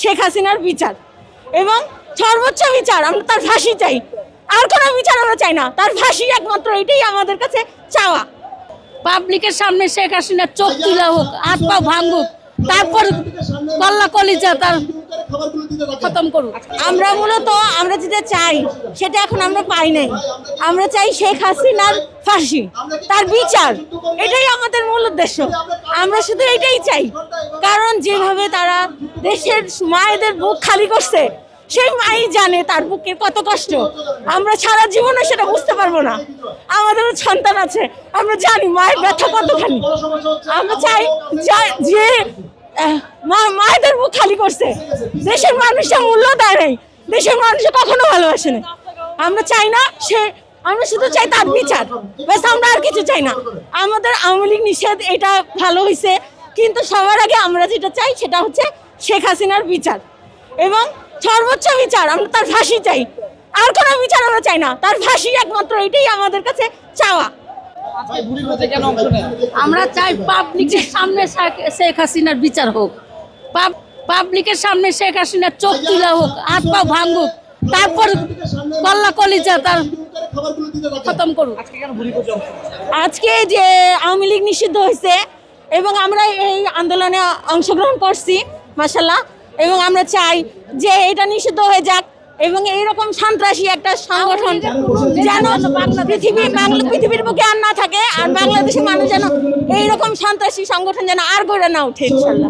শেখ হাসিনার বিচার এবং সর্বোচ্চ বিচার আমরা তার ফাঁসি চাই। আর কোনো বিচার আমরা চাই না। তার ফাঁসি একমাত্র এটাই আমাদের কাছে চাওয়া। পাবলিকের সামনে শেখ হাসিনার চোখ তুলা হোক হাত পা ভাঙুক তারপর কল্লা কলিজা তার খতম করুক। আমরা মূলত আমরা যেটা চাই সেটা এখন আমরা পাই নাই। আমরা চাই শেখ হাসিনার ফাঁসি তার বিচার। এটাই আমাদের মূল উদ্দেশ্য। আমরা শুধু এটাই চাই। কারণ যেভাবে তারা দেশের মায়েদের বুক খালি করছে। সেই মাই জানে তার বুকে কত কষ্ট। আমরা সারা জীবনে সেটা বুঝতে পারব না। আমাদেরও সন্তান আছে। আমরা জানি মায়ের ব্যথা কতখানি। আমরা চাই যা- মায়েদের বুক খালি করছে। দেশের মানুষটা মূল্য দেয় নাই। দেশের মানুষে কখনো ভালোবাসে না আমরা চাই না সে, আমরা শুধু চাই তার বিচার। ব্যাস, আমরা আর কিছু চাই না। আমাদের আওয়ামী লীগ নিষেধ, এটা ভালো হয়েছে কিন্তু সবার আগে আমরা যেটা চাই সেটা হচ্ছে শেখ হাসিনার বিচার। এবং সর্বোচ্চ বিচার আমরা তার ফাঁসি চাই। আর কোনো বিচার আমরা চাই না। তার ফাঁসি একমাত্র এটাই আমাদের কাছে চাওয়া। আমরা চাই পাবলিকের সামনে শেখ- হাসিনার বিচার হোক। পাব- পাবলিকের সামনে শেখ হাসিনার চোখ তুলা হোক হাত পা ভাঙুক তারপর কল্লা কলিজা তার খতম করুক। আজকে যে আওয়ামী লীগ নিষিদ্ধ হয়েছে এবং আমরা এই আন্দোলনে অংশগ্রহণ করছি মাসাল্লাহ এবং আমরা চাই যে এটা নিষিদ্ধ হয়ে যাক এবং এইরকম সন্ত্রাসী একটা সংগঠন যেন পৃথিবী বাংলা পৃথিবীর বুকে আর না থাকে আর বাংলাদেশের মানুষ যেন এইরকম সন্ত্রাসী সংগঠন যেন আর গড়ে না উঠে ইনশাল্লাহ